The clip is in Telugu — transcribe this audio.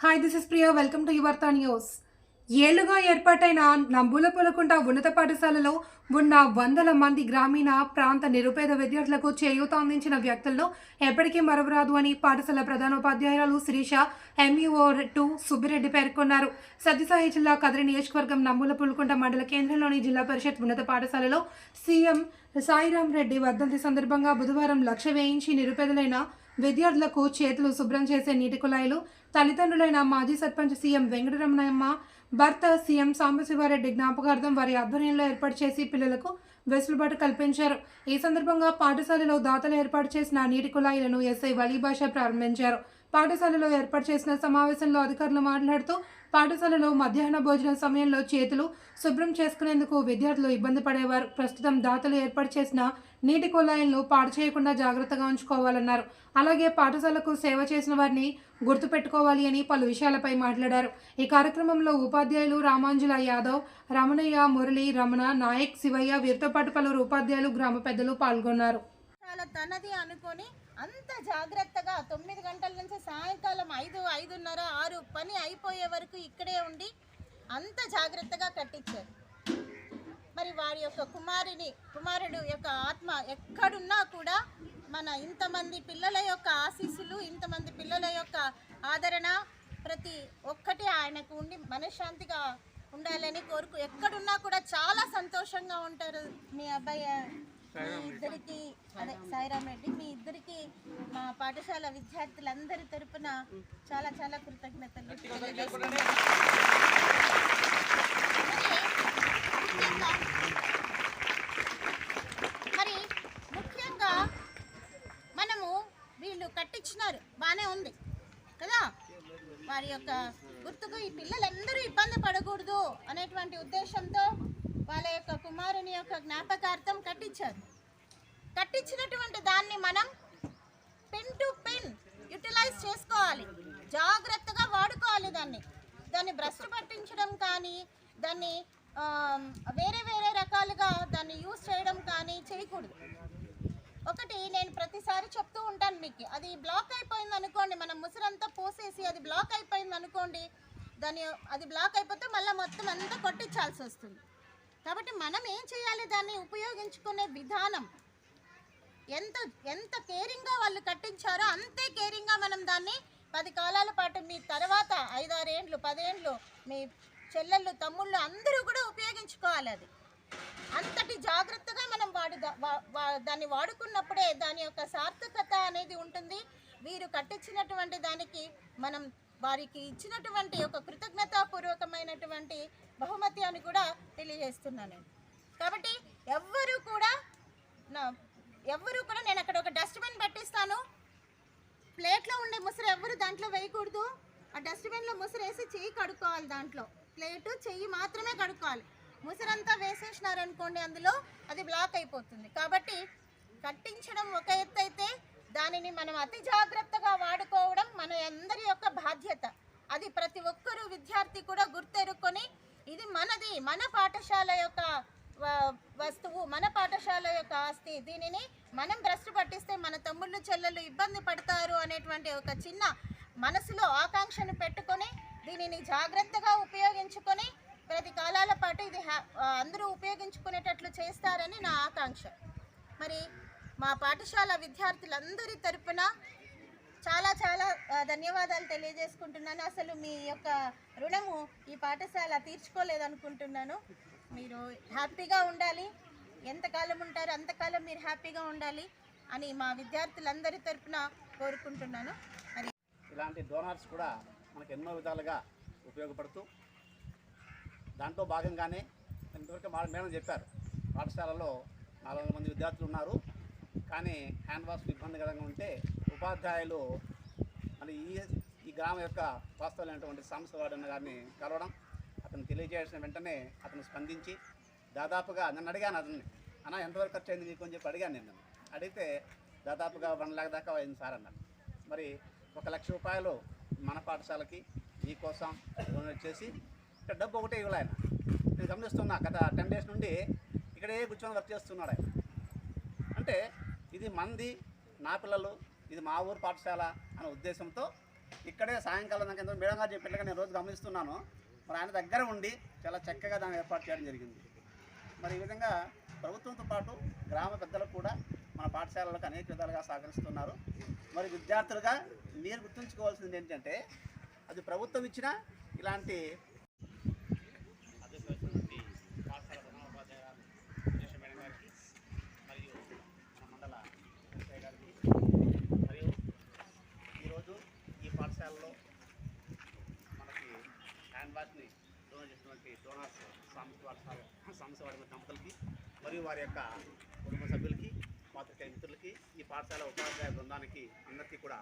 Hi this is Priya welcome to యువర్తా news ఏళ్ళుగా ఏర్పాటైన నంబుల పొలకుంట ఉన్నత పాఠశాలలో ఉన్న వందల మంది గ్రామీణ ప్రాంత నిరుపేద విద్యార్థులకు చేయూత అందించిన వ్యక్తుల్లో ఎప్పటికీ మరవరాదు అని పాఠశాల ప్రధానోపాధ్యాయురాలు శిరీష ఎంఈఓ టూ సుబ్బిరెడ్డి పేర్కొన్నారు. సత్యసాయి జిల్లా కదిరి నియోజకవర్గం నంబుల పులుకుంట మండల కేంద్రంలోని జిల్లా పరిషత్ ఉన్నత పాఠశాలలో సీఎం సాయిరాం రెడ్డి వర్ధంతి సందర్భంగా బుధవారం లక్ష వేయించి నిరుపేదలైన విద్యార్థులకు చేతులు శుభ్రం చేసే నీటి కుళాయిలు తల్లిదండ్రులైన మాజీ సర్పంచ్ సీఎం వెంకటరమణమ్మ భర్త సీఎం సాంబశివారెడ్డి జ్ఞాపకార్థం వారి ఆధ్వర్యంలో ఏర్పాటు చేసి పిల్లలకు వెసులుబాటు కల్పించారు. ఈ సందర్భంగా పాఠశాలలో దాతలు ఏర్పాటు చేసిన నీటి కుళాయిలను ఎస్ఐ వలీభాష ప్రారంభించారు. పాఠశాలలో ఏర్పాటు చేసిన సమావేశంలో అధికారులు మాట్లాడుతూ పాఠశాలలో మధ్యాహ్న భోజనం సమయంలో చేతులు శుభ్రం చేసుకునేందుకు విద్యార్థులు ఇబ్బంది పడేవారు. ప్రస్తుతం దాతలు ఏర్పాటు చేసిన నీటి కుళాయిలను పాడు చేయకుండా జాగ్రత్తగా ఉంచుకోవాలన్నారు. అలాగే పాఠశాలకు సేవ చేసిన వారిని గుర్తుపెట్టుకోవాలి అని పలు విషయాలపై మాట్లాడారు. ఈ కార్యక్రమంలో ఉపాధ్యాయులు రామాంజుల యాదవ్ రమణయ్య మురళి రమణ నాయక్ శివయ్య వీరితో పాటు పలువురు ఉపాధ్యాయులు గ్రామ పెద్దలు పాల్గొన్నారు. తనది అనుకొని అంత జాగ్రత్తగా తొమ్మిది గంటల నుంచి సాయంకాలం ఐదు ఐదున్నర ఆరు పని అయిపోయే వరకు ఇక్కడే ఉండి అంత జాగ్రత్తగా కట్టించారు. మరి వారి యొక్క కుమారుని కుమారుడు యొక్క ఆత్మ ఎక్కడున్నా కూడా మన ఇంతమంది పిల్లల యొక్క ఆశీస్సులు ఇంతమంది పిల్లల యొక్క ఆదరణ ప్రతి ఒక్కటి ఆయనకు ఉండి మనశ్శాంతిగా ఉండాలని కోరుకు ఎక్కడున్నా కూడా చాలా సంతోషంగా ఉంటారు మీ అబ్బాయి మీ ఇద్దరికి అదే సాయిరామ్ రెడ్డి మీ ఇద్దరికి మా పాఠశాల విద్యార్థులందరి తరపున చాలా చాలా కృతజ్ఞతలు. మరి ముఖ్యంగా మనము వీళ్ళు కట్టించినారు బాగానే ఉంది కదా? వారి యొక్క గుర్తుకు ఈ పిల్లలందరూ ఇబ్బంది పడకూడదు అనేటువంటి ఉద్దేశంతో వాళ్ళ యొక్క కుమారుని యొక్క జ్ఞాపకార్థం కట్టించారు. కట్టించినటువంటి దాన్ని మనం పిన్ టు పిన్ యూటిలైజ్ చేసుకోవాలి. జాగ్రత్తగా వాడుకోవాలి దాన్ని. దాన్ని భ్రష్టు పట్టించడం కానీ దాన్ని వేరే వేరే రకాలుగా దాన్ని యూజ్ చేయడం కానీ చేయకూడదు. ఒకటి నేను ప్రతిసారి చెప్తూ ఉంటాను మీకు అది బ్లాక్ అయిపోయింది అనుకోండి మనం ముసురంతా పోసేసి అది బ్లాక్ అయిపోయింది అనుకోండి దాని అది బ్లాక్ అయిపోతే మళ్ళీ మొత్తం అంతా కొట్టించాల్సి వస్తుంది. కాబట్టి మనం ఏం చేయాలి? దాన్ని ఉపయోగించుకునే విధానం. ఎంత ఎంత కేరింగ్గా వాళ్ళు కట్టించారో అంతే కేరింగ్గా మనం దాన్ని పది కాలాల పాటు మీ తర్వాత ఐదారేండ్లు పదేండ్లు మీ చెల్లెళ్ళు తమ్ముళ్ళు అందరూ కూడా ఉపయోగించుకోవాలి అది. అంతటి జాగ్రత్తగా మనం వాడు దాన్ని వాడుకున్నప్పుడే దాని యొక్క సార్థకత అనేది ఉంటుంది. వీరు కట్టించినటువంటి దానికి మనం వారికి ఇచ్చినటువంటి ఒక కృతజ్ఞతాపూర్వకమైనటువంటి బహుమతి అని కూడా తెలియజేస్తున్నాను నేను. కాబట్టి ఎవ్వరూ కూడా నా ఎవరు కూడా నేను అక్కడ ఒక డస్ట్బిన్ పెట్టిస్తాను. ప్లేట్లో ఉండే ముసరు ఎవ్వరు దాంట్లో వేయకూడదు. ఆ డస్ట్బిన్లో ముసురు వేసి చెయ్యి కడుక్కోవాలి దాంట్లో. ప్లేటు చెయ్యి మాత్రమే కడుక్కోవాలి. ముసరంతా వేసేసినారనుకోండి అందులో అది బ్లాక్ అయిపోతుంది. కాబట్టి కట్టించడం ఒక ఎత్తు అయితే దానిని మనం అతి జాగ్రత్తగా వాడుకోవడం మన అందరి యొక్క బాధ్యత. అది ప్రతి ఒక్కరూ విద్యార్థి కూడా గుర్తెరుక్కొని ఇది మనది మన పాఠశాల యొక్క వస్తువు మన పాఠశాల యొక్క ఆస్తి. దీనిని మనం భ్రష్టు పట్టిస్తే మన తమ్ముళ్ళు చెల్లెళ్ళు ఇబ్బంది పడతారు అనేటువంటి ఒక చిన్న మనసులో ఆకాంక్షను పెట్టుకొని దీనిని జాగ్రత్తగా ఉపయోగించుకొని ప్రతి కాలాల పాటు ఇది హ్యా- అందరూ ఉపయోగించుకునేటట్లు చేస్తారని నా ఆకాంక్ష. మరి మా పాఠశాల విద్యార్థులందరి తరపున చాలా చాలా ధన్యవాదాలు తెలియజేసుకుంటున్నాను. అసలు మీ యొక్క రుణము ఈ పాఠశాల తీర్చుకోలేదనుకుంటున్నాను. మీరు హ్యాపీగా ఉండాలి. ఎంతకాలం ఉంటారో అంతకాలం మీరు హ్యాపీగా ఉండాలి అని మా విద్యార్థులందరి తరఫున కోరుకుంటున్నాను. మరి ఇలాంటి డోనర్స్ కూడా మనకు ఎన్నో విధాలుగా ఉపయోగపడుతూ దాంట్లో భాగంగానే ఇంతవరకు మేడం చెప్పారు పాఠశాలలో నాలుగు మంది విద్యార్థులు ఉన్నారు. కానీ హ్యాండ్ వాష్ ఇబ్బందికరంగా ఉంటే ఉపాధ్యాయులు మరి ఈ ఈ గ్రామం యొక్క వాస్తవమైనటువంటి సంస్థవాడన్న గారిని కలవడం అతను తెలియజేసిన వెంటనే అతను స్పందించి దాదాపుగా నన్ను అడిగాను అతన్ని అన్న ఎంతవరకు ఖర్చు అయింది మీకు అని చెప్పి అడిగాను నేను అడిగితే దాదాపుగా వన్ లాక్ దాకా అయింది సార్ అన్నారు మరి ఒక లక్ష రూపాయలు మన పాఠశాలకి మీకోసం డొనేట్ చేసి ఇక్కడ డబ్బు ఒకటే ఇవ్వాలి ఆయన. నేను గమనిస్తున్నా గత టెన్ డేస్ నుండి ఇక్కడే కూర్చొని వర్క్ చేస్తున్నాడు ఆయన. అంటే ఇది మంది నా పిల్లలు ఇది మా ఊరు పాఠశాల అనే ఉద్దేశంతో ఇక్కడే సాయంకాలం నాకు ఎంతో మేడం గారు చెప్పినట్టుగా నేను రోజు గమనిస్తున్నాను. మరి ఆయన దగ్గర ఉండి చాలా చక్కగా దాన్ని ఏర్పాటు చేయడం జరిగింది. మరి ఈ విధంగా ప్రభుత్వంతో పాటు గ్రామ పెద్దలు కూడా మన పాఠశాలలకు అనేక విధాలుగా సహకరిస్తున్నారు. మరి విద్యార్థులుగా మీరు గుర్తుంచుకోవాల్సింది ఏంటంటే అది ప్రభుత్వం ఇచ్చిన ఇలాంటి అదృష్టమైనటువంటి పాఠశాల ప్రధానోపాధ్యాయురాలు సురేష మేడం గారికి మరియు మన మండల ఎస్ఐ గారికి మరియు ఈరోజు ఈ పాఠశాలలో మనకి హ్యాండ్ వాష్ని డొనేట్ చేసినటువంటి డోనర్స్ సంస్థ సంస్థ సాంస్కృతిక దంపతులకి మరియు వారి యొక్క కుటుంబ సభ్యులకి పాత్రికేయ మిత్రులకి ఈ పాఠశాల ఉపాధ్యాయ బృందానికి అందరికీ కూడా